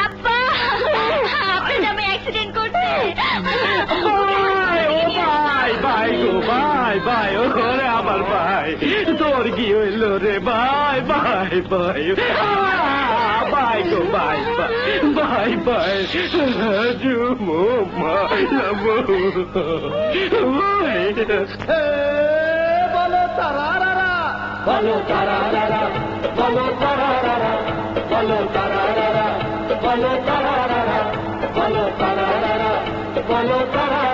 আব্বা! আপনার জামাই অ্যাক্সিডেন্ট করছে। ও ভাই ভাই গো ভাই ভাই ও ঘরে আমার ভাই। তোর কি হইল রে ভাই ভাই ভাই? ভাই গো ভাই ভাই ভাই ভাই জুমু ভাই ভাই বলো তারারা বলো তারারা ڀلو ڪر رارا ڀلو ڪر رارا ڀلو ڪر رارا ڀلو ڪر رارا ڀلو ڪر رارا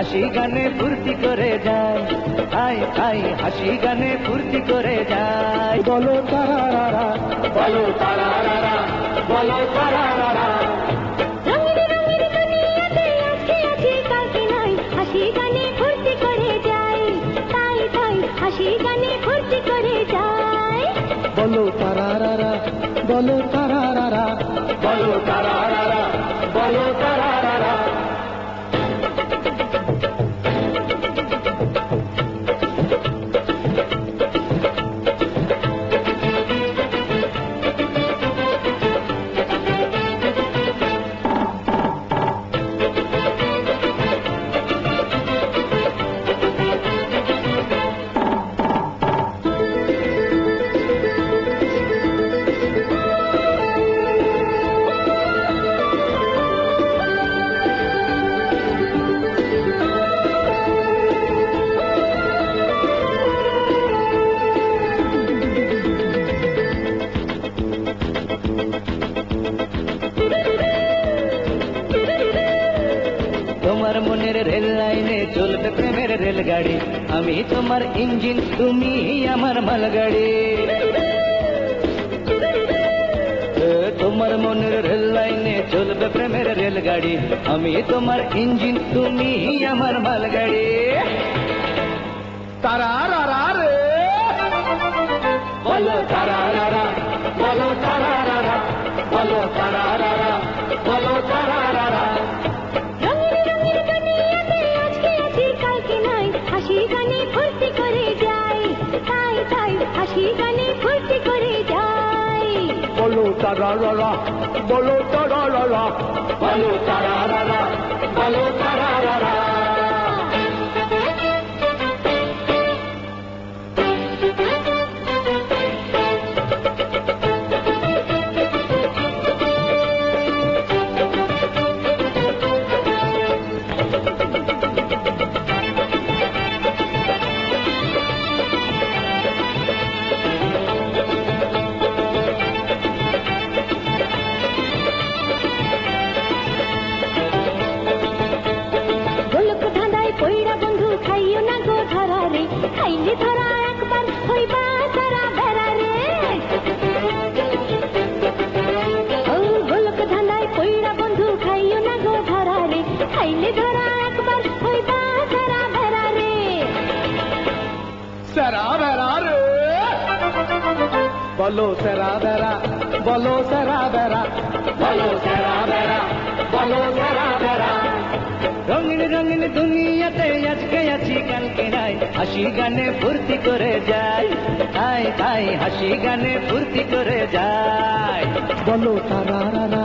হাসি গানে ফুর্তি করে যায়। আই আই হাসি গানে ফুর্তি করে যায়। বলো তারারা বলো তারারা বলো তারারা রঙিন রঙিন দুনিয়াতে আজকে চলবে প্রেমের রেলগাড়ি আমি তোমার ইঞ্জিন তুমি আমার মালগাড়ি এ, তোমার মনের রেল লাইনে চলবে প্রেমের রেলগাড়ি আমি তোমার ইঞ্জিন তুমি আমার মালগাড়ি তারারা রে বলো তারারা বলো তারারা বলো তারারা বলো তারারা তারারা বলো তারা বলো তারা বলো তারারা রে খাইলে ধরা একবার হইবা সারা বেড়া রে সারা বেড়া রে বলো সারা বেড়া বলো সারা বেড়া বলো সারা বেড়া বলো সারা বেড়া রঙিন রঙিন দুনিয়াতে আজকে আছি কালকে নাই হাসি গানে ফুর্তি করে যায় আই আই হাসি গানে ফুর্তি করে যায় বলো তারারা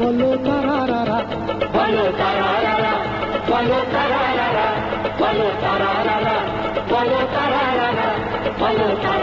বলো তারারা বলো তারারা বলো তারারা বলো তারারা বলো তারারা বলো তারারা